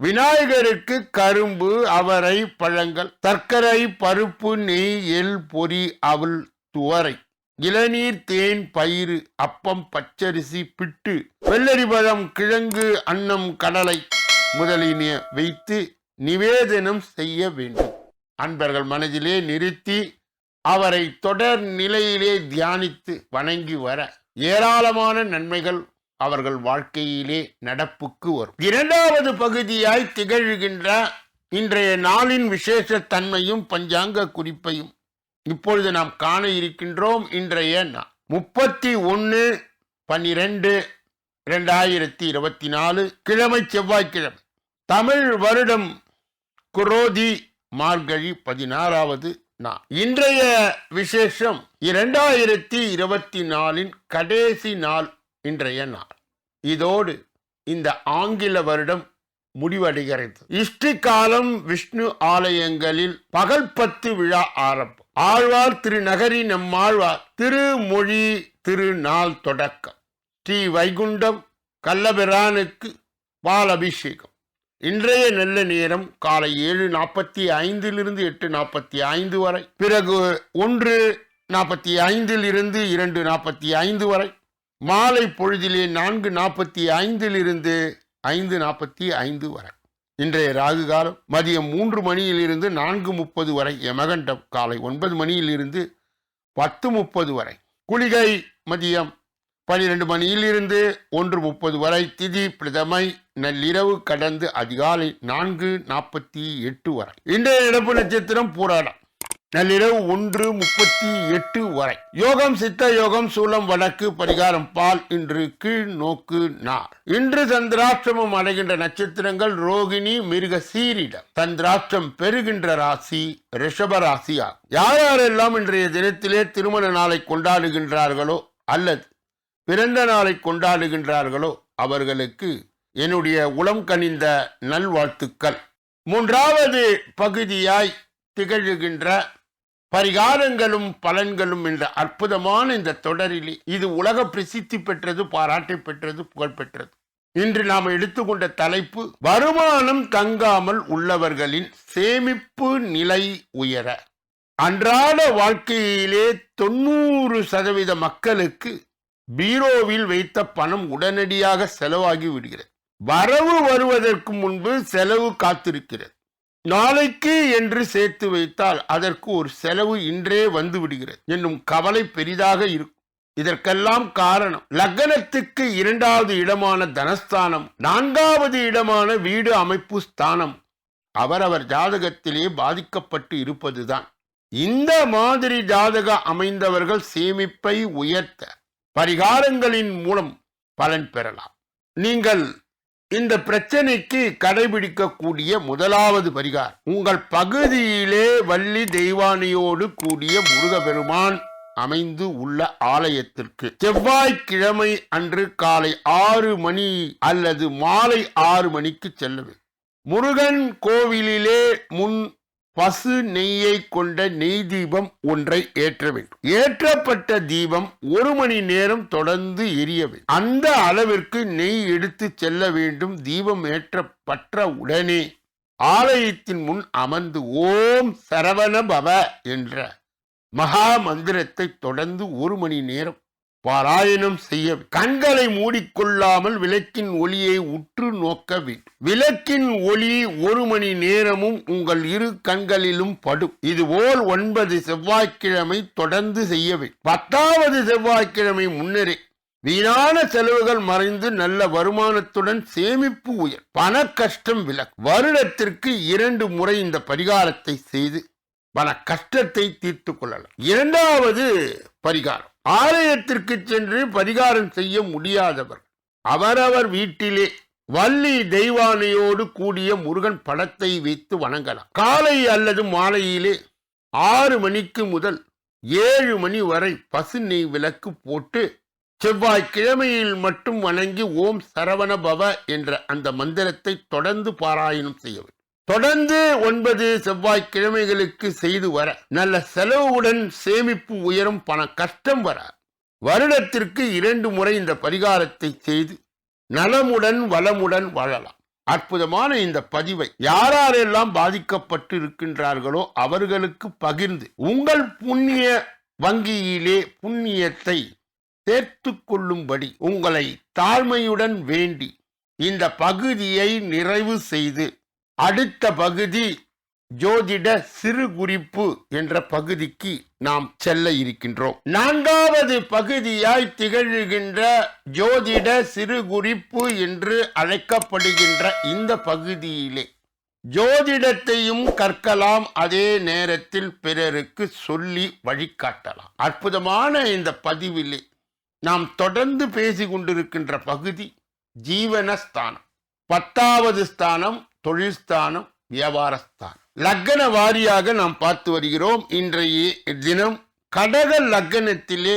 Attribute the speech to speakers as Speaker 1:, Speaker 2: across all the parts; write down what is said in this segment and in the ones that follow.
Speaker 1: விநாயகருக்கு கரும்பு அவரை பழங்கள். சர்க்கரை பருப்பு நெய் எல் பொரி அவள் துவரை. இளநீர் தேன் பயிறு அப்பம் பச்சரிசி பிட்டு வெள்ளரிபழம் கிழங்கு அன்னம் கடலை முதலினிய வைத்து நிவேதனம் செய்ய வேண்டும். அன்பர்கள் மனதிலே நிறுத்தி அவரை தொடர் நிலையிலே தியானித்து வணங்கி வர ஏராளமான நன்மைகள் அவர்கள் வாழ்க்கையிலே நடப்புக்கு வரும். இரண்டாவது பகுதியாய் திகழ்கின்ற இன்றைய நாளின் விசேஷ தன்மையும் பஞ்சாங்க குறிப்பையும் இப்பொழுது நாம் காண இருக்கின்றோம். இன்றைய நாள் முப்பத்தி ஒன்று பன்னிரெண்டு இரண்டாயிரத்தி இருபத்தி நாலு கிழமை செவ்வாய்க்கிழமை. தமிழ் வருடம் குரோதி மார்கழி பதினாறாவது நாள். இன்றைய விசேஷம் இரண்டாயிரத்தி இருபத்தி நாலின் கடைசி நாள் இன்றைய நாள். இதோடு இந்த ஆங்கில வருடம் முடிவடைகிறது. இஷ்டி காலம் விஷ்ணு ஆலயங்களில் பகல் பத்து விழா ஆரம்பம். ஆழ்வார் திருநகரி நம்மாழ்வார் திருமொழி திருநாள் தொடக்கம். ஸ்ரீ வைகுண்டம் கல்லபிரானுக்கு பால் அபிஷேகம் இன்றைய நல்ல நேரம் காலை ஏழு நாற்பத்தி ஐந்திலிருந்து எட்டு நாற்பத்தி ஐந்து வரை. பிறகு ஒன்று நாற்பத்தி ஐந்தில் இருந்து இரண்டு நாற்பத்தி ஐந்து வரை. மாலை பொழுதிலே நான்கு நாற்பத்தி ஐந்திலிருந்து ஐந்து நாற்பத்தி ஐந்து வரை. இன்றைய ராகு காலம் மதியம் மூன்று மணியிலிருந்து நான்கு முப்பது வரை. யமகண்டம் காலை ஒன்பது மணியிலிருந்து பத்து முப்பது வரை. குளிகை மதியம் பனிரெண்டு மணியிலிருந்து ஒன்று முப்பது வரை. திதி பிரதமை நள்ளிரவு கடந்து அதிகாலை நான்கு நாற்பத்தி எட்டு வரை. இன்றைய நடப்பு நட்சத்திரம் போராடம். நள்ளிரவு ஒன்று முப்பத்தி எட்டு வரை. யோகம் சித்த யோகம் சூலம் வடக்கு பரிகாரம் பால் இன்று கீழ் நோக்கு நார். இன்று சந்திராஷ்டிரமம் அடைகின்ற நட்சத்திரங்கள் ரோகிணி மிருக சீரிடம். சந்திராஷ்டிரம் பெறுகின்ற ராசி ரிஷப ராசி ஆகும் யார் யாரெல்லாம் இன்றைய தினத்திலே திருமண நாளை கொண்டாடுகின்றார்களோ அல்லது பிறந்த நாளை கொண்டாடுகின்றார்களோ அவர்களுக்கு என்னுடைய உளம் கனிந்த நல்வாழ்த்துக்கள். மூன்றாவது பகுதியாய் திகழ்கின்ற பரிகாரங்களும் பலன்களும் என்ற அற்புதமான இந்த தொடரிலே இது உலக பிரசித்தி பெற்றது பாராட்டை பெற்றது புகழ் பெற்றது. இன்று நாம் எடுத்துக்கொண்ட தலைப்பு வருமானம் தங்காமல் உள்ளவர்களின் சேமிப்பு நிலை உயர. அன்றாட வாழ்க்கையிலே தொண்ணூறு சதவீத மக்களுக்கு பீரோவில் வைத்த பணம் உடனடியாக செலவாகி விடுகிறது. வரவு வருவதற்கு முன்பு செலவு காத்திருக்கிறது. நாளைக்கு என்று சேர்த்து வைத்தால் அதற்கு ஒரு செலவு இன்றே வந்து விடுகிறது. என்னும் கவலை பெரிதாக இருக்கும். இதற்கெல்லாம் காரணம் லக்னத்துக்கு இரண்டாவது இடமான தனஸ்தானம் நான்காவது இடமான வீடு அமைப்பு ஸ்தானம் அவரவர் ஜாதகத்திலே பாதிக்கப்பட்டு இருப்பதுதான். இந்த மாதிரி ஜாதக அமைந்தவர்கள் சேமிப்பை உயர்த்த பரிகாரங்களின் மூலம் பலன் பெறலாம். நீங்கள் இந்த பிரச்சனைக்கு கடைபிடிக்கக்கூடிய முதலாவது பரிகாரம் உங்கள் பகுதியிலே வள்ளி தெய்வானியோடு கூடிய முருகபெருமான் அமைந்து உள்ள ஆலயத்திற்கு. செவ்வாய்க்கிழமை அன்று காலை ஆறு மணி அல்லது மாலை ஆறு மணிக்கு செல்ல வேண்டும் முருகன் கோவிலிலே முன் பசு நெய்யை கொண்ட நெய் தீபம் ஒன்றை ஏற்ற வேண்டும். ஏற்றப்பட்ட தீபம் ஒரு மணி நேரம் தொடர்ந்து எரிய வேண்டும். அந்த அளவிற்கு நெய் எடுத்து செல்ல வேண்டும். தீபம் ஏற்றப்பட்ட உடனே ஆலயத்தின் முன் அமர்ந்து ஓம் சரவண பவ என்ற மகா மந்திரத்தை தொடர்ந்து ஒரு மணி நேரம் பாராயணம் செய்ய கண்களை மூடிக்கொள்ளாமல் விளக்கின் ஒளியை உற்று நோக்க வேண்டும் விளக்கின் ஒளி ஒரு மணி நேரமும் உங்கள் இரு கண்களிலும் படும். இதுபோல் ஒன்பது செவ்வாய்க்கிழமை தொடர்ந்து செய்ய வேண்டும் பத்தாவது செவ்வாய்க்கிழமை முன்னரே வீணான செலவுகள் மறைந்து நல்ல வருமானத்துடன் சேமிப்பு உயர். பண கஷ்டம் விலக் வருடத்திற்கு இரண்டு முறை இந்த பரிகாரத்தை செய்து பல கஷ்டத்தை தீர்த்து கொள்ளலாம். இரண்டாவது பரிகாரம். ஆலயத்திற்கு சென்று பரிகாரம் செய்ய முடியாதவர் அவரவர் வீட்டிலே வள்ளி தெய்வானையோடு கூடிய முருகன் படத்தை வைத்து வணங்கலாம். காலை அல்லது மாலையிலே ஆறு மணிக்கு முதல் ஏழு மணி வரை பசு நெய் விளக்கு போட்டு செவ்வாய்க்கிழமையில் மட்டும் வணங்கி ஓம் சரவண பவ என்ற அந்த மந்திரத்தை தொடர்ந்து பாராயணம் செய்ய வேண்டும் தொடர்ந்து ஒன்பது செவ்வாய்க்கிழமைகளுக்கு செய்து வர நல்ல செலவுடன் சேமிப்பு உயரும் பண கஷ்டம் வர வருடத்திற்கு இரண்டு முறை இந்த பரிகாரத்தை செய்து நலமுடன் வளமுடன் வாழலாம். அற்புதமான இந்த பதிவை யாரெல்லாம் பாதிக்கப்பட்டு இருக்கின்றார்களோ அவர்களுக்கு பகிர்ந்து உங்கள் புண்ணிய வங்கியிலே புண்ணியத்தை சேர்த்து கொள்ளும்படி உங்களை தாழ்மையுடன் வேண்டி இந்த பகுதியை நிறைவு செய்து அடுத்த பகுதி ஜோதிட சிறு குறிப்பு என்ற பகுதிக்கு நாம் செல்ல இருக்கின்றோம். நான்காவது பகுதியாய் திகழ்கின்ற ஜோதிட சிறு குறிப்பு என்று அழைக்கப்படுகின்ற இந்த பகுதியிலே ஜோதிடத்தையும் கற்கலாம் அதே நேரத்தில் பிறருக்கு சொல்லி வழிகாட்டலாம். அற்புதமான இந்த பதிவிலே நாம் தொடர்ந்து பேசிக் கொண்டிருக்கின்ற பகுதி ஜீவனஸ்தானம். பத்தாவது ஸ்தானம் தொழில்ஸ்தானம் வியாபாரஸ்தானம் லக்கன லக்கண வாரியாக நாம் பார்த்து வருகிறோம். இன்றைய தினம் கடக லக்கணத்திலே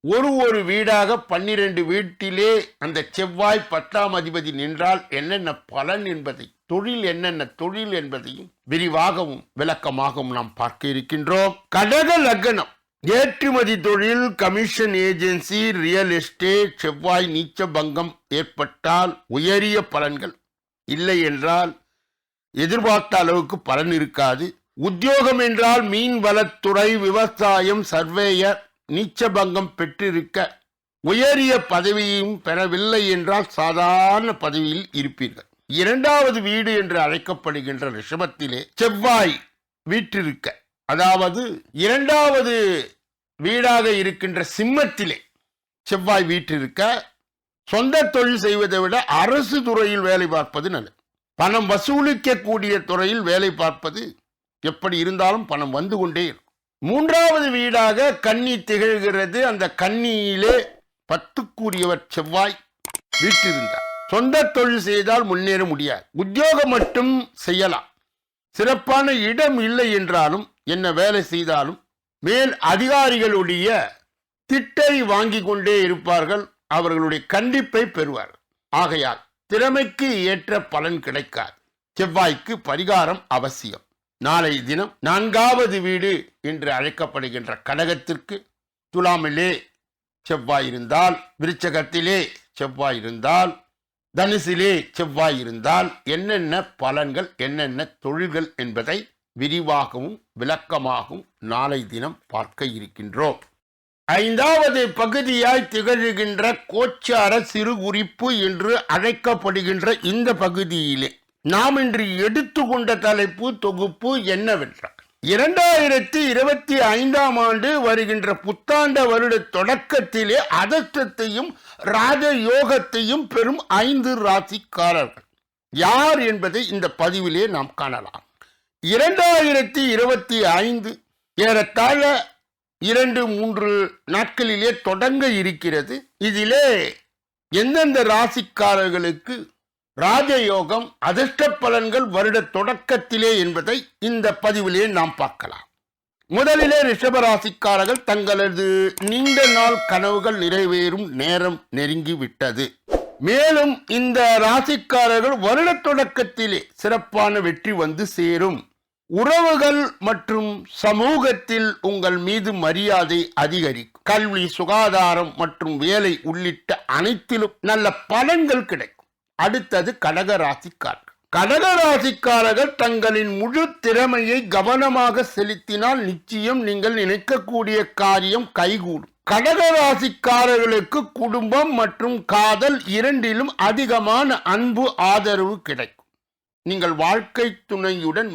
Speaker 1: ஒரு ஒரு வீடாக பன்னிரண்டு வீட்டிலே அந்த செவ்வாய் பத்தாம் அதிபதி நின்றால் என்னென்ன பலன் என்பதை தொழில் என்னென்ன தொழில் என்பதையும் விரிவாகவும் விளக்கமாகவும் நாம் பார்க்க இருக்கின்றோம். கடக லக்னம் ஏற்றுமதி தொழில் கமிஷன் ஏஜென்சி ரியல் எஸ்டேட் செவ்வாய் நீச்ச பங்கம் ஏற்பட்டால் உயரிய பலன்கள் இல்லை என்றால் எதிர்பார்த்த அளவுக்கு பலன் இருக்காது. உத்தியோகம் என்றால் மீன்வளத்துறை விவசாயம் சர்வேயர் நீச்சபங்கம் பெற்றிருக்க உயரிய பதவியும் பெறவில்லை என்றால் சாதாரண பதவியில் இருப்பீர்கள். இரண்டாவது வீடு என்று அழைக்கப்படுகின்ற ரிஷபத்திலே செவ்வாய் வீற்றிருக்க. அதாவது இரண்டாவது வீடாக இருக்கின்ற சிம்மத்திலே செவ்வாய் வீற்றிருக்க. சொந்த தொழில் செய்வதை விட அரசு துறையில் வேலை பார்ப்பது நல்லது. பணம் வசூலிக்கக்கூடிய துறையில் வேலை பார்ப்பது எப்படி இருந்தாலும் பணம் வந்து கொண்டே இருக்கும். மூன்றாவது வீடாக கன்னி திகழ்கிறது. அந்த கன்னியிலே பத்துக்குரியவர் செவ்வாய் வீட்டிருந்தார் சொந்த தொழில் செய்தால் முன்னேற முடியாது. உத்தியோகம் மட்டும் செய்யலாம். சிறப்பான இடம் இல்லை என்றாலும் என்ன வேலை செய்தாலும் மேல் அதிகாரிகளுடைய திட்டை வாங்கி கொண்டே இருப்பார்கள். அவர்களுடைய கண்டிப்பை பெறுவார்கள். ஆகையால் திறமைக்கு ஏற்ற பலன் கிடைக்காது. செவ்வாய்க்கு பரிகாரம் அவசியம். நாளை தினம் நான்காவது வீடு என்று அழைக்கப்படுகின்ற கடகத்திற்கு துலாமிலே செவ்வாய் இருந்தால் விருச்சகத்திலே செவ்வாய் இருந்தால் தனுசிலே செவ்வாய் இருந்தால் என்னென்ன பலன்கள் என்னென்ன தொழில்கள் என்பதை விரிவாகவும் விளக்கமாகவும் நாளை தினம் பார்க்க இருக்கின்றோம். ஐந்தாவது பகுதியாய் திகழ்கின்ற கோச்சார சிறு குறிப்பு என்று அழைக்கப்படுகின்ற இந்த பகுதியிலே நாம் இன்று எடுத்துக்கொண்ட தலைப்பு தொகுப்பு என்னவென்றால் இரண்டாயிரத்தி இருபத்தி ஐந்தாம் ஆண்டு வருகின்ற புத்தாண்ட வருட தொடக்கத்திலே அதிர்ஷ்டத்தையும் ராஜ யோகத்தையும் பெறும் ஐந்து ராசிக்காரர்கள். யார் என்பதை இந்த பதிவிலே நாம் காணலாம். இரண்டாயிரத்தி இருபத்தி ஐந்து ஏறத்தாழ இரண்டு மூன்று நாட்களிலே தொடங்க இருக்கிறது. இதிலே எந்தெந்த ராசிக்காரர்களுக்கு ராஜயோகம் அதிர்ஷ்ட பலன்கள் வருட தொடக்கத்திலே என்பதை இந்த பதிவிலே நாம் பார்க்கலாம். முதலிலே ரிஷபராசிக்காரர்கள் தங்களது நீண்ட நாள் கனவுகள் நிறைவேறும் நேரம் நெருங்கி விட்டது. மேலும் இந்த ராசிக்காரர்கள் வருட தொடக்கத்திலே சிறப்பான வெற்றி வந்து சேரும். உறவுகள் மற்றும் சமூகத்தில் உங்கள் மீது மரியாதை அதிகரிக்கும். கல்வி சுகாதாரம் மற்றும் வேலை உள்ளிட்ட அனைத்திலும் நல்ல பலன்கள் கிடைக்கும். அடுத்தது கடக ராசிக்காரர்கள். கடக ராசிக்காரர்கள் தங்களின் முழு திறமையை கவனமாக செலுத்தினால் நிச்சயம் நீங்கள் நினைக்கக்கூடிய காரியம் கைகூடும். கடகராசிக்காரர்களுக்கு குடும்பம் மற்றும் காதல் இரண்டிலும் அதிகமான அன்பு ஆதரவு கிடைக்கும். நீங்கள் வாழ்க்கை துணையுடன்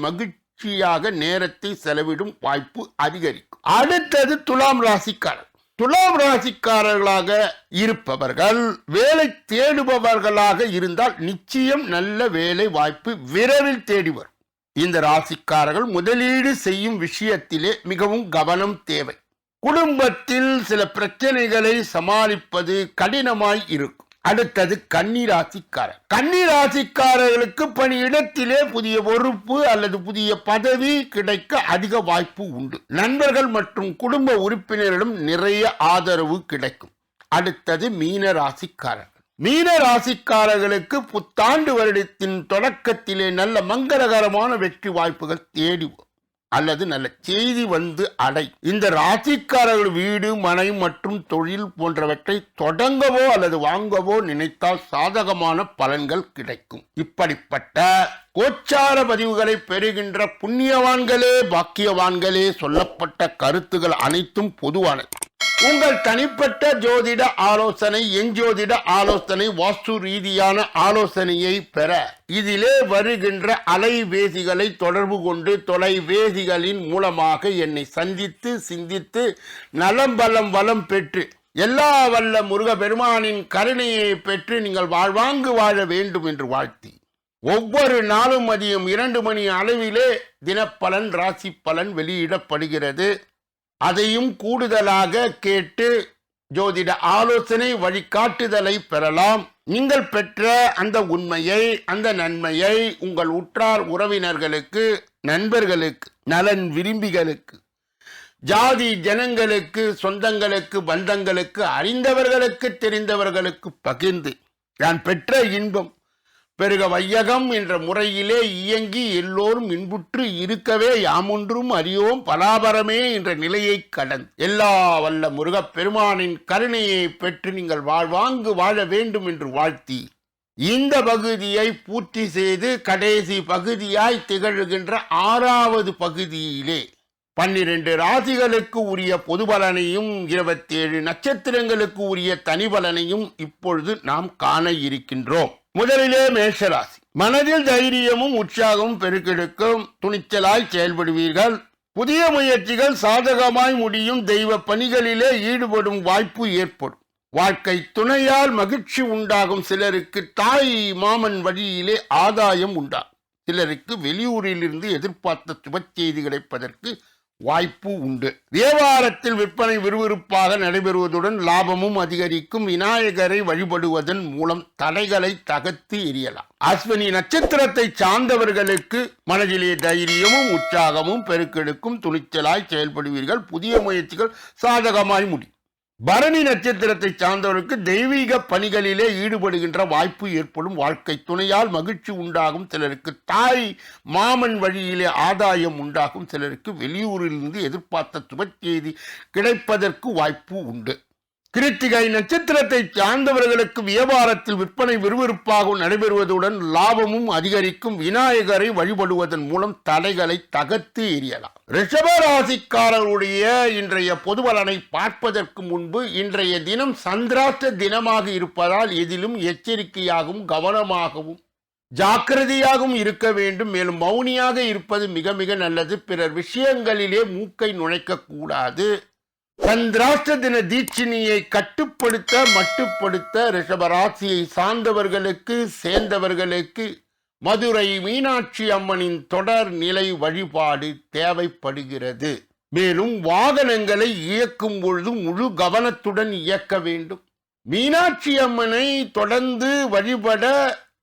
Speaker 1: மகிழ்ச்சியாக நேரத்தை செலவிடும் வாய்ப்பு அதிகரிக்கும். அடுத்தது துலாம் ராசிக்காரர். துலாம் ராசிக்காரர்களாக இருப்பவர்கள் வேலை தேடுபவர்களாக இருந்தால் நிச்சயம் நல்ல வேலை வாய்ப்பு விரைவில் தேடி வரும். இந்த ராசிக்காரர்கள் முதலீடு செய்யும் விஷயத்திலே மிகவும் கவனம் தேவை. குடும்பத்தில் சில பிரச்சனைகளை சமாளிப்பது கடினமாய் இருக்கும். அடுத்தது கன்னிராசிக்காரர். கன்னிராசிக்காரர்களுக்கு பணியிடத்திலே புதிய பொறுப்பு அல்லது புதிய பதவி கிடைக்க அதிக வாய்ப்பு உண்டு. நண்பர்கள் மற்றும் குடும்ப உறுப்பினரிடம் நிறைய ஆதரவு கிடைக்கும். அடுத்தது மீன ராசிக்காரர் மீன ராசிக்காரர்களுக்கு புத்தாண்டு வருடத்தின் தொடக்கத்திலே நல்ல மங்களகரமான வெற்றி வாய்ப்புகள் தேடி வரும். அல்லது நல்ல செய்தி வந்து அடை. இந்த ராசிக்காரர்கள் வீடு மனை மற்றும் தொழில் போன்றவற்றை தொடங்கவோ அல்லது வாங்கவோ நினைத்தால் சாதகமான பலன்கள் கிடைக்கும். இப்படிப்பட்ட கோச்சார பதிவுகளை பெறுகின்ற புண்ணியவான்களே பாக்கியவான்களே சொல்லப்பட்ட கருத்துகள் அனைத்தும் பொதுவானது உங்கள் தனிப்பட்ட ஜோதிட ஆலோசனை என் ஜோதிட ஆலோசனை வாஸ்து ரீதியான ஆலோசனையை பெற இதிலே வருகின்ற அலைவேசிகளை தொடர்பு கொண்டு தொலைவேசிகளின் மூலமாக என்னை சந்தித்து சிந்தித்து நலம் பலம் வளம் பெற்று எல்லா வல்ல முருக பெருமானின் கருணையை பெற்று நீங்கள் வாழ்வாங்கு வாழ வேண்டும் என்று வாழ்த்தி ஒவ்வொரு நாளும் மதியம் இரண்டு மணி அளவிலே தினப்பலன் ராசி பலன் வெளியிடப்படுகிறது. அதையும் கூடுதலாக கேட்டு ஜோதிட ஆலோசனை வழிகாட்டுதலை பெறலாம். நீங்கள் பெற்ற அந்த உண்மையை அந்த நன்மையை உங்கள் உற்றார் உறவினர்களுக்கு நண்பர்களுக்கு நலன் விரும்பிகளுக்கு ஜாதி ஜனங்களுக்கு சொந்தங்களுக்கு பந்தங்களுக்கு அறிந்தவர்களுக்கு தெரிந்தவர்களுக்கு பகிர்ந்து. நான் பெற்ற இன்பம் பெருக வையகம் என்ற முறையிலே இயங்கி எல்லோரும் இன்புற்று இருக்கவே யாமொன்றும் அறியோம் பலாபரமே என்ற நிலையை கடந்து எல்லா வல்ல முருகப் பெருமானின் கருணையை பெற்று நீங்கள் வாழ்வாங்கு வாழ வேண்டும் என்று வாழ்த்தி இந்த பகுதியை பூர்த்தி செய்து கடைசி பகுதியாய் திகழ்கின்ற ஆறாவது பகுதியிலே பன்னிரண்டு ராசிகளுக்கு உரிய பொது பலனையும் இருபத்தேழு நட்சத்திரங்களுக்கு உரிய தனி பலனையும் இப்பொழுது நாம் காண இருக்கின்றோம். முதலிலே மேஷராசி. மனதில் தைரியமும் உற்சாகமும் பெருக்கெடுக்கும் துணிச்சலாய் செயல்படுவீர்கள். புதிய முயற்சிகள் சாதகமாய் முடியும். தெய்வ பணிகளிலே ஈடுபடும் வாய்ப்பு ஏற்படும். வாழ்க்கை துணையால் மகிழ்ச்சி உண்டாகும். சிலருக்கு தாய் மாமன் வழியிலே ஆதாயம் உண்டாகும். சிலருக்கு வெளியூரிலிருந்து எதிர்பார்த்த சுப செய்தி கிடைப்பதற்கு வாய்ப்பு உண்டு. வியாபாரத்தில் விற்பனை விறுவிறுப்பாக நடைபெறுவதுடன் லாபமும் அதிகரிக்கும். விநாயகரை வழிபடுவதன் மூலம் தடைகளை தகர்த்து எரியலாம் அஸ்வினி நட்சத்திரத்தை சார்ந்தவர்களுக்கு மனதிலே தைரியமும் உற்சாகமும் பெருக்கெடுக்கும் துணிச்சலாய் செயல்படுவீர்கள். புதிய முயற்சிகள் சாதகமாய் முடியும். பரணி நட்சத்திரத்தை சார்ந்தவருக்கு தெய்வீக பணிகளிலே ஈடுபடுகின்ற வாய்ப்பு ஏற்படும். வாழ்க்கை துணையால் மகிழ்ச்சி உண்டாகும். சிலருக்கு தாய் மாமன் வழியிலே ஆதாயம் உண்டாகும். சிலருக்கு வெளியூரிலிருந்து எதிர்பார்த்த சுப செய்தி கிடைப்பதற்கு வாய்ப்பு உண்டு. கிருத்திகை நட்சத்திரத்தை சார்ந்தவர்களுக்கு வியாபாரத்தில் விற்பனை விறுவிறுப்பாக நடைபெறுவதுடன் லாபமும் அதிகரிக்கும். விநாயகரை வழிபடுவதன் மூலம் தடைகளை தகர்த்து எறியலாம். ரிஷப ராசிக்காரருடைய இன்றைய பொதுவலனை பார்ப்பதற்கு முன்பு இன்றைய தினம் சந்திராஷ்ட தினமாக இருப்பதால் எதிலும் எச்சரிக்கையாகவும் கவனமாகவும் ஜாக்கிரதையாகவும் இருக்க வேண்டும். மேலும் மௌனியாக இருப்பது மிக மிக நல்லது. பிறர் விஷயங்களிலே மூக்கை நுழைக்கக்கூடாது. சந்திராஷ்ட தின தீட்சிணியை கட்டுப்படுத்த மட்டுப்படுத்த ரிஷபராசியை சார்ந்தவர்களுக்கு சேர்ந்தவர்களுக்கு மதுரை மீனாட்சி அம்மனின் தொடர் நிலை வழிபாடு தேவைப்படுகிறது. மேலும் வாகனங்களை இயக்கும் பொழுது முழு கவனத்துடன் இயக்க வேண்டும். மீனாட்சி அம்மனை தொடர்ந்து வழிபட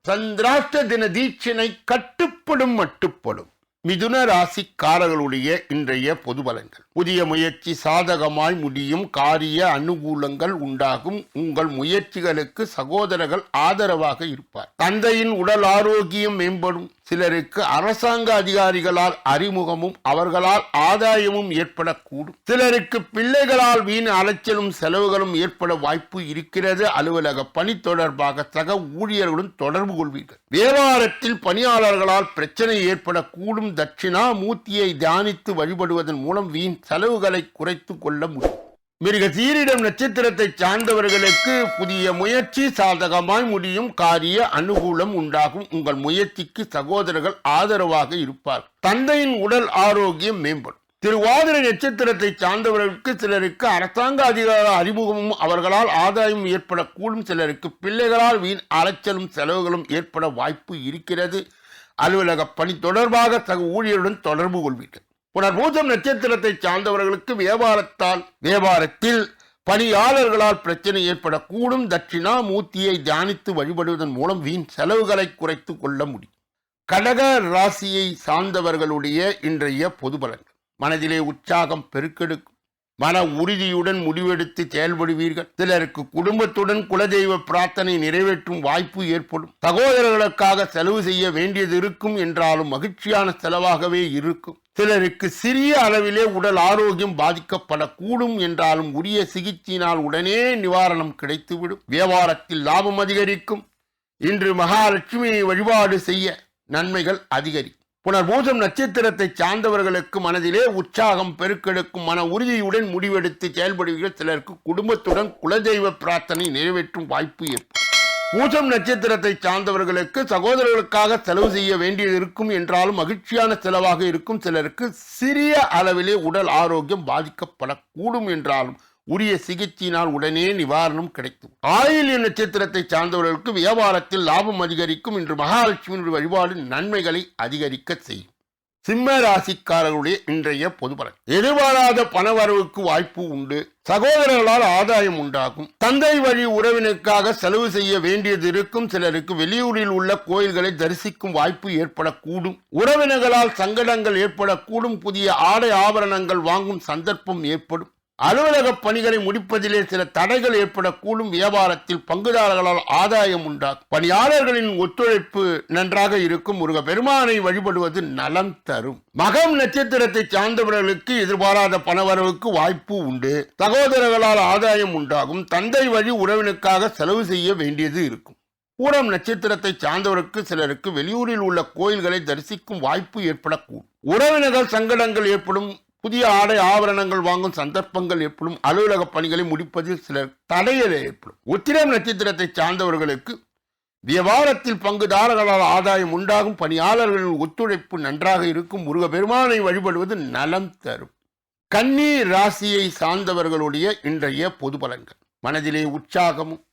Speaker 1: சந்திராஷ்ட தின தீட்சினை கட்டுப்படும் மட்டுப்படும். மிதுன ராசிக்காரர்களுடைய இன்றைய பொது பலன்கள். புதிய முயற்சி சாதகமாய் முடியும். காரிய அனுகூலங்கள் உண்டாகும். உங்கள் முயற்சிகளுக்கு சகோதரர்கள் ஆதரவாக இருப்பார். தந்தையின் உடல் ஆரோக்கியம் மேம்படும். சிலருக்கு அரசாங்க அதிகாரிகளால் அறிமுகமும் அவர்களால் ஆதாயமும் ஏற்படக்கூடும். சிலருக்கு பிள்ளைகளால் வீண் அலைச்சலும் செலவுகளும் ஏற்பட வாய்ப்பு இருக்கிறது. அலுவலக பணி தொடர்பாக சக ஊழியர்களுடன் தொடர்பு கொள்வீர்கள். வியாபாரத்தில் பணியாளர்களால் பிரச்சனை ஏற்படக்கூடும். தட்சிணா மூர்த்தியை தியானித்து வழிபடுவதன் மூலம் வீண் செலவுகளை குறைத்து கொள்ள முடியும். மிருக சீரிடம் நட்சத்திரத்தை சார்ந்தவர்களுக்கு புதிய முயற்சி சாதகமாய் முடியும் காரிய அனுகூலம் உண்டாகும். உங்கள் முயற்சிக்கு சகோதரர்கள் ஆதரவாக இருப்பார். தந்தையின் உடல் ஆரோக்கியம் மேம்படும். திருவாதிரை நட்சத்திரத்தை சார்ந்தவர்களுக்கு சிலருக்கு அரசாங்க அதிகார அறிமுகமும் அவர்களால் ஆதாயம் ஏற்படக்கூடும். சிலருக்கு பிள்ளைகளால் வீண் அலைச்சலும் செலவுகளும் ஏற்பட வாய்ப்பு இருக்கிறது. அலுவலக பணி தொடர்பாக சக ஊழியருடன் தொடர்பு கொள்வீர்கள். புனர்பூசம் நட்சத்திரத்தை சார்ந்தவர்களுக்கு வியாபாரத்தால் வியாபாரத்தில் பணியாளர்களால் பிரச்சனை ஏற்படக்கூடும். தட்சிணாமூர்த்தியை தியானித்து வழிபடுவதன் மூலம் வீண் செலவுகளை குறைத்து கொள்ள முடியும். கடக ராசியை சார்ந்தவர்களுடைய இன்றைய பொது பலன்கள் மனதிலே உற்சாகம் பெருக்கெடுக்கும். மன உறுதியுடன் முடிவெடுத்து செயல்படுவீர்கள். சிலருக்கு குடும்பத்துடன் குலதெய்வ பிரார்த்தனை நிறைவேற்றும் வாய்ப்பு ஏற்படும். சகோதரர்களுக்காக செலவு செய்ய வேண்டியது இருக்கும் என்றாலும் மகிழ்ச்சியான செலவாகவே இருக்கும். சிலருக்கு சிறிய அளவிலே உடல் ஆரோக்கியம் பாதிக்கப்படக்கூடும் என்றாலும் உரிய சிகிச்சையினால் உடனே நிவாரணம் கிடைத்துவிடும். வியாபாரத்தில் லாபம் அதிகரிக்கும். இன்று மகாலட்சுமியை வழிபாடு செய்ய நன்மைகள் அதிகரிக்கும் புனர்பூசம் நட்சத்திரத்தை சார்ந்தவர்களுக்கு மனதிலே உற்சாகம் பெருக்கெடுக்கும் மன உறுதியுடன் முடிவெடுத்து செயல்படுவீர்கள். சிலருக்கு குடும்பத்துடன் குலதெய்வ பிரார்த்தனை நிறைவேற்றும் வாய்ப்பு ஏற்படும். பூசம் நட்சத்திரத்தை சார்ந்தவர்களுக்கு சகோதரர்களுக்காக செலவு செய்ய வேண்டியது இருக்கும் என்றாலும் மகிழ்ச்சியான செலவாக இருக்கும். சிலருக்கு சிறிய அளவிலே உடல் ஆரோக்கியம் பாதிக்கப்படக்கூடும் என்றாலும் உரிய சிகிச்சையினால் உடனே நிவாரணம் கிடைக்கும் ஆயுள் நட்சத்திரத்தை சார்ந்தவர்களுக்கு வியாபாரத்தில் லாபம் அதிகரிக்கும் என்று மகாலட்சுமியின் வழிபாடு நன்மைகளை அதிகரிக்க செய்யும். சிம்ம ராசிக்காரர்களுடைய இன்றைய பொதுபலன் எதிர்பாராத பணவரவுக்கு வாய்ப்பு உண்டு. சகோதரர்களால் ஆதாயம் உண்டாகும். தந்தை வழி உறவினருக்காக செலவு செய்ய வேண்டியது இருக்கும். சிலருக்கு வெளியூரில் உள்ள கோயில்களை தரிசிக்கும் வாய்ப்பு ஏற்படக்கூடும். உறவினர்களால் சங்கடங்கள் ஏற்படக்கூடும். புதிய ஆடை ஆபரணங்கள் வாங்கும் சந்தர்ப்பம் ஏற்படும். அலுவலக பணிகளை முடிப்பதிலே சில தடைகள் ஏற்படக்கூடும். வியாபாரத்தில் பங்குதாரர்களால் ஆதாயம் உண்டாகும் பணியாளர்களின் ஒத்துழைப்பு நன்றாக இருக்கும். முருக பெருமானை வழிபடுவது நலம் தரும். மகம் நட்சத்திரத்தை சார்ந்தவர்களுக்கு எதிர்பாராத பணவரவுக்கு வாய்ப்பு உண்டு. சகோதரர்களால் ஆதாயம் உண்டாகும். தந்தை வழி உறவினுக்காக செலவு செய்ய வேண்டியது இருக்கும். பூரம் நட்சத்திரத்தை சார்ந்தவருக்கு சிலருக்கு வெளியூரில் உள்ள கோயில்களை தரிசிக்கும் வாய்ப்பு ஏற்படக்கூடும். உறவினர்கள் சங்கடங்கள் ஏற்படும். புதிய ஆடை ஆபரணங்கள் வாங்கும் சந்தர்ப்பங்கள் ஏற்படும். அலுவலக பணிகளை முடிப்பதில் சிலர் தடைகள் ஏற்படும். உத்திரம் நட்சத்திரத்தை சார்ந்தவர்களுக்கு வியாபாரத்தில் பங்குதாரர்களால் ஆதாயம் உண்டாகும். பணியாளர்களின் ஒத்துழைப்பு நன்றாக இருக்கும். முருக பெருமானை வழிபடுவது நலம் தரும். கன்னி ராசியை சார்ந்தவர்களுடைய இன்றைய பொது பலன்கள். மனதிலே உற்சாகமும்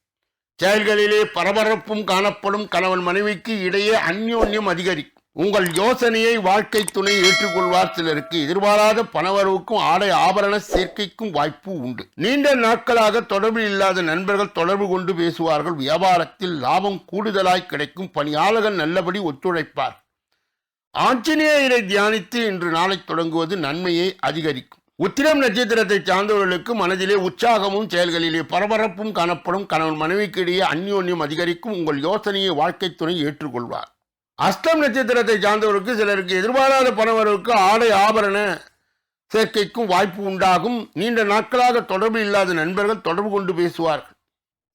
Speaker 1: செயல்களிலே பரபரப்பும் காணப்படும். கணவன் மனைவிக்கு இடையே அந்யோன்யம் அதிகரிக்கும். உங்கள் யோசனையை வாழ்க்கை துணை ஏற்றுக்கொள்வார் சிலருக்கு. எதிர்பாராத பணவரவுக்கும் ஆடை ஆபரண சேர்க்கைக்கும் வாய்ப்பு உண்டு. நீண்ட நாட்களாக தொடர்பில் இல்லாத நண்பர்கள் தொடர்பு கொண்டு பேசுவார்கள். வியாபாரத்தில் லாபம் கூடுதலாய் கிடைக்கும். பணியாளர்கள் நல்லபடி ஒத்துழைப்பார். ஆஞ்சநேயரை தியானித்து இன்று நாளை தொடங்குவது நன்மையை அதிகரிக்கும். உத்திரம் நட்சத்திரத்தை சார்ந்தவர்களுக்கு மனதிலே உற்சாகமும் செயல்களிலே பரபரப்பும் காணப்படும். கணவன் மனைவிக்கு இடையே அந்யோன்யம் அதிகரிக்கும். உங்கள் யோசனையை வாழ்க்கை துணை ஏற்றுக்கொள்வார். அஷ்டம் நட்சத்திரத்தை சார்ந்தவருக்கு சிலருக்கு எதிர்பாராத பணவருக்கு ஆடை ஆபரண சேர்க்கைக்கும் வாய்ப்பு உண்டாகும். நீண்ட நாட்களாக தொடர்பு இல்லாத நண்பர்கள் தொடர்பு கொண்டு பேசுவார்கள்.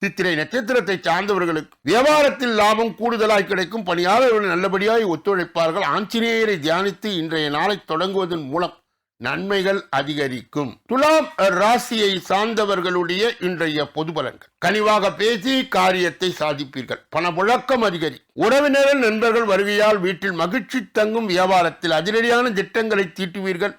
Speaker 1: சித்திரை நட்சத்திரத்தை சார்ந்தவர்களுக்கு வியாபாரத்தில் லாபம் கூடுதலாய் கிடைக்கும். பணியாளர்கள் நல்லபடியாய் ஒத்துழைப்பார்கள். ஆஞ்சநேயரை தியானித்து இன்றைய நாளை தொடங்குவதன் மூலம் நன்மைகள் அதிகரிக்கும். துலாம் ராசியை சார்ந்தவர்களுடைய இன்றைய பொது பலன்கள். கனிவாக பேசி காரியத்தை சாதிப்பீர்கள். பணப்புழக்கம் அதிகரி உறவினர்கள் நண்பர்கள் வருகையால் வீட்டில் மகிழ்ச்சி தங்கும் வியாபாரத்தில் அதிரடியான திட்டங்களை தீட்டுவீர்கள்.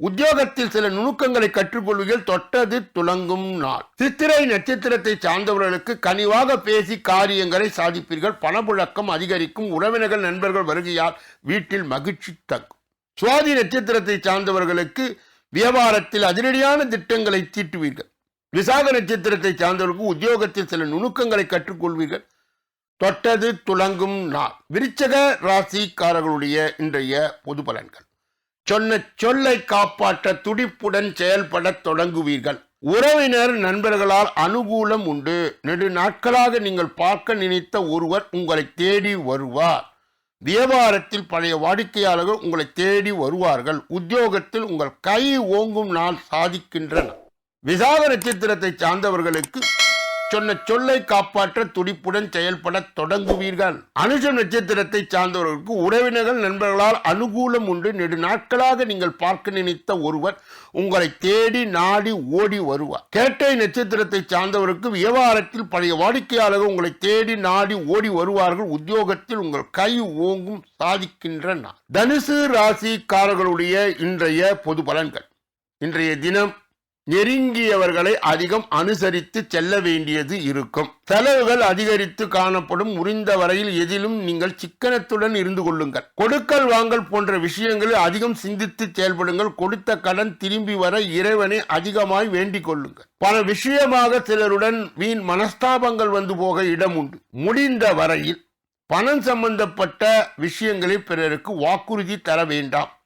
Speaker 1: உத்தியோகத்தில் சில நுணுக்கங்களை கற்றுக்கொள்வீர்கள். தொட்டது துலங்கும் நாள். சித்திரை நட்சத்திரத்தை சார்ந்தவர்களுக்கு கனிவாக பேசி காரியங்களை சாதிப்பீர்கள். பணப்புழக்கம் அதிகரிக்கும். உறவினர்கள் நண்பர்கள் வருகையால் வீட்டில் மகிழ்ச்சி தங்கும். சுவாதி நட்சத்திரத்தை சார்ந்தவர்களுக்கு வியாபாரத்தில் அதிரடியான திட்டங்களை தீட்டுவீர்கள். விசாக நட்சத்திரத்தை சார்ந்தவர்களுக்கு உத்தியோகத்தில் சில நுணுக்கங்களை கற்றுக்கொள்வீர்கள். தொட்டது துலங்கும் நாள். விருச்சக ராசிக்காரர்களுடைய இன்றைய பொது பலன்கள். சொன்ன சொல்லை காப்பாற்ற துடிப்புடன் செயல்படத் தொடங்குவீர்கள். உறவினர் நண்பர்களால் அனுகூலம் உண்டு. நெடு நாட்களாக நீங்கள் பார்க்க நினைத்த ஒருவர் உங்களை தேடி வருவார். வியாபாரத்தில் பழைய வாடிக்கையாளர்கள் உங்களை தேடி வருவார்கள். உத்தியோகத்தில் உங்கள் கை ஓங்கும் நாள் சாதிக்கின்றன. விசாக நட்சத்திரத்தை சார்ந்தவர்களுக்கு சொன்ன சொல்லை காப்பாற்ற துடிப்புடன் செயல்பட தொடங்குவீர்கள். அனுஷ நட்சத்திரத்தை சார்ந்தவர்களுக்கு உறவினர்கள் நண்பர்களால் அனுகூலம் உண்டு. நெடு நாட்களாக நீங்கள் பார்க்க நினைத்த ஒருவர் உங்களை தேடி நாடி ஓடி வருவார். கேட்டை நட்சத்திரத்தை சார்ந்தவருக்கு வியாபாரத்தில் பழைய வாடிக்கையாளர்கள் உங்களை தேடி நாடி ஓடி வருவார்கள். உத்தியோகத்தில் உங்கள் கை ஓங்கும் சாதிக்கின்ற நாள் தனுசு ராசிக்காரர்களுடைய இன்றைய பொது பலன்கள். இன்றைய தினம் நெருங்கியவர்களை அதிகம் அனுசரித்து செல்ல வேண்டியது இருக்கும். செலவுகள் அதிகரித்து காணப்படும் முடிந்த வரையில் எதிலும் நீங்கள் சிக்கனத்துடன் இருந்து கொள்ளுங்கள். கொடுக்கல் வாங்கல் போன்ற விஷயங்களில் அதிகம் சிந்தித்து செயல்படுங்கள். கொடுத்த கடன் திரும்பி வர இறைவனை அதிகமாய் வேண்டிக் கொள்ளுங்கள். பல விஷயமாக சிலருடன் வீண் மனஸ்தாபங்கள் வந்து போக இடம் உண்டு. முடிந்த வரையில் பணம் சம்பந்தப்பட்ட விஷயங்களில் பிறருக்கு வாக்குறுதி தர வேண்டாம்.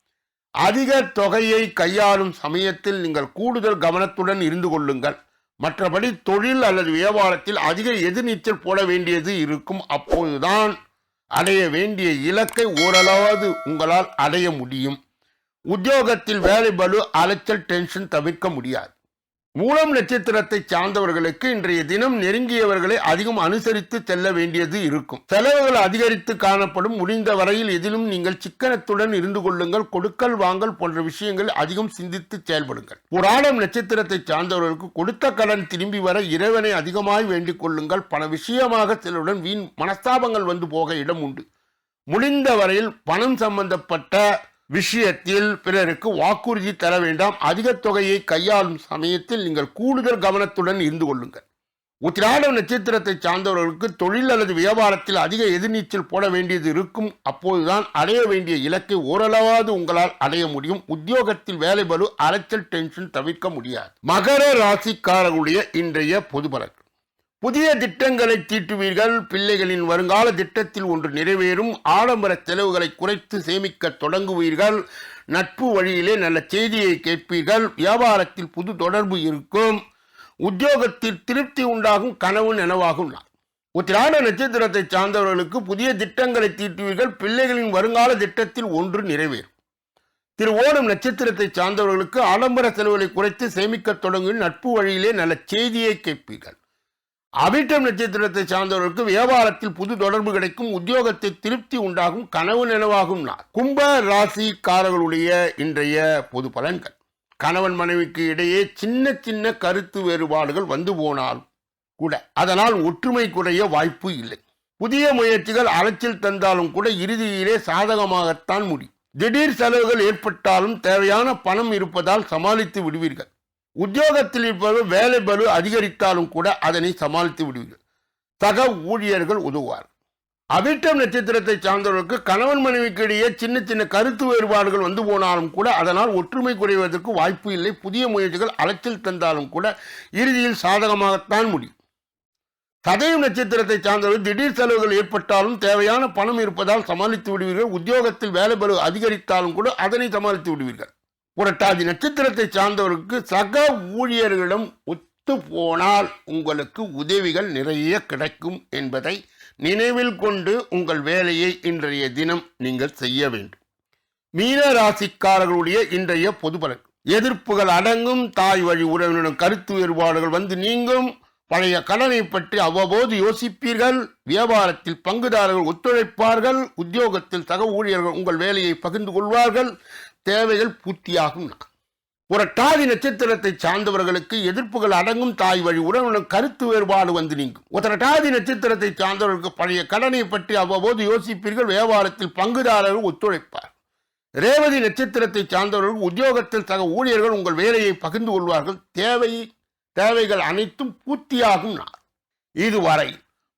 Speaker 1: அதிக தொகையை கையாளும் சமயத்தில் நீங்கள் கூடுதல் கவனத்துடன் இருந்து கொள்ளுங்கள். மற்றபடி தொழில் அல்லது வியாபாரத்தில் அதிக எதிர்நீச்சல் போட வேண்டியது இருக்கும். அப்போதுதான் அடைய வேண்டிய இலக்கை ஓரளவாவது உங்களால் அடைய முடியும். உத்தியோகத்தில் வேலை பலு அலைச்சல் டென்ஷன் தவிர்க்க முடியாது. மூலம் நட்சத்திரத்தை சார்ந்தவர்களுக்கு இன்றைய தினம் நெருங்கியவர்களை அதிகம் அனுசரித்து செல்ல வேண்டியது இருக்கும். செலவுகள் அதிகரித்து காணப்படும். முடிந்த வரையில் எதிலும் நீங்கள் சிக்கனத்துடன் இருந்து கொள்ளுங்கள். கொடுக்கல் வாங்கல் போன்ற விஷயங்கள் அதிகம் சிந்தித்து செயல்படுங்கள். புராணம் நட்சத்திரத்தை சார்ந்தவர்களுக்கு கொடுத்த கடன் திரும்பி வர இறைவனை அதிகமாய் வேண்டிக் கொள்ளுங்கள். பல விஷயமாக சிலருடன் வீண் மனஸ்தாபங்கள் வந்து போக இடம் உண்டு. முடிந்த வரையில் பணம் சம்பந்தப்பட்ட விஷயத்தில் பிறருக்கு வாக்குறுதி தர வேண்டாம். அதிக தொகையை கையாளும் சமயத்தில் நீங்கள் கூடுதல் கவனத்துடன் இருந்து கொள்ளுங்கள். உத்திராட நட்சத்திரத்தை சார்ந்தவர்களுக்கு தொழில் அல்லது வியாபாரத்தில் அதிக எதிர்நீச்சல் போட வேண்டியது இருக்கும். அப்போதுதான் அடைய வேண்டிய இலக்கை ஓரளவாவது உங்களால் அடைய முடியும். உத்தியோகத்தில் வேலை பலு அலைச்சல் டென்ஷன் தவிர்க்க முடியாது. மகர ராசிக்காரர்களுடைய இன்றைய பொது பலன் புதிய திட்டங்களை தீட்டுவீர்கள். பிள்ளைகளின் வருங்கால திட்டத்தில் ஒன்று நிறைவேறும். ஆடம்பர செலவுகளை குறைத்து சேமிக்க தொடங்குவீர்கள். நட்பு வழியிலே நல்ல செய்தியை கேட்பீர்கள். வியாபாரத்தில் புது தொடர்பு இருக்கும். உத்தியோகத்தில் திருப்தி உண்டாகும். கனவு நனவாகும். உத்திராட நட்சத்திரத்தை சார்ந்தவர்களுக்கு புதிய திட்டங்களை தீட்டுவீர்கள். பிள்ளைகளின் வருங்கால திட்டத்தில் ஒன்று நிறைவேறும். திரு ஓணம் நட்சத்திரத்தை சார்ந்தவர்களுக்கு ஆடம்பர செலவுகளை குறைத்து சேமிக்க தொடங்கும் நட்பு வழியிலே நல்ல செய்தியை கேட்பீர்கள். அவிட்டம் நட்சத்திரத்தை சார்ந்தவர்களுக்கு வியாபாரத்தில் புது தொடர்பு கிடைக்கும் உத்தியோகத்தை திருப்தி உண்டாகும் கனவு நினைவாகும் நாள். கும்ப ராசிக்காரர்களுடைய இன்றைய பொது பலன்கள். கணவன் மனைவிக்கு இடையே சின்ன சின்ன கருத்து வேறுபாடுகள் வந்து போனால் கூட அதனால் ஒற்றுமை குறைய வாய்ப்பு இல்லை. புதிய முயற்சிகள் அலைச்சல் தந்தாலும் கூட இறுதியிலே சாதகமாகத்தான் முடியும். திடீர் செலவுகள் ஏற்பட்டாலும் தேவையான பணம் இருப்பதால் சமாளித்து விடுவீர்கள். உத்தியோகத்தில் இருப்பவர் வேலை பலு அதிகரித்தாலும் கூட அதனை சமாளித்து விடுவீர்கள். சக ஊழியர்கள் உதவுவார். அவிட்டம் நட்சத்திரத்தை சார்ந்தவர்களுக்கு கணவன் மனைவிக்கு இடையே சின்ன சின்ன கருத்து வேறுபாடுகள் வந்து போனாலும் கூட அதனால் ஒற்றுமை குறைவதற்கு வாய்ப்பு இல்லை. புதிய முயற்சிகள் அலைச்சல் தந்தாலும் கூட இறுதியில் சாதகமாகத்தான் முடியும். சதயம் நட்சத்திரத்தை சார்ந்தவர்கள் திடீர் செலவுகள் ஏற்பட்டாலும் தேவையான பணம் இருப்பதால் சமாளித்து விடுவீர்கள். உத்தியோகத்தில் வேலை பலு அதிகரித்தாலும் கூட அதனை சமாளித்து விடுவீர்கள். புரட்டாதி நட்சத்திரத்தை சார்ந்தவருக்கு சக ஊழியர்களிடம் ஒத்து போனால் உங்களுக்கு உதவிகள் நிறைய கிடைக்கும் என்பதை நினைவில் கொண்டு உங்கள் வேலையை இன்றைய தினம் நீங்கள் செய்ய வேண்டும். மீன ராசிக்காரர்களுடைய இன்றைய பொது பலன். எதிர்ப்புகள் அடங்கும். தாய் வழி உறவினரிடம் கருத்து வேறுபாடுகள் வந்து நீங்கும். பழைய கடனை பற்றி அவ்வப்போது யோசிப்பீர்கள். வியாபாரத்தில் பங்குதாரர்கள் ஒத்துழைப்பார்கள். உத்தியோகத்தில் சக ஊழியர்கள் உங்கள் வேலையை பகிர்ந்து கொள்வார்கள். தேவைகள் பூர்த்தியாகும் நாள் புரட்டாதி நட்சத்திரத்தை சார்ந்தவர்களுக்கு எதிர்ப்புகள் அடங்கும் தாய் வழி உறவினர் கருத்து வேறுபாடு வந்து நீங்கும். உத்தரட்டாதி நட்சத்திரத்தை சார்ந்தவர்களுக்கு பழைய கடனை பற்றி அவ்வப்போது யோசிப்பீர்கள் வியாபாரத்தில் பங்குதாரர்கள் ஒத்துழைப்பார். ரேவதி நட்சத்திரத்தை சார்ந்தவர்கள் உத்தியோகத்தில் சக ஊழியர்கள் உங்கள் வேலையை பகிர்ந்து கொள்வார்கள். தேவை தேவைகள் அனைத்தும் பூர்த்தியாகும் நாள். இதுவரை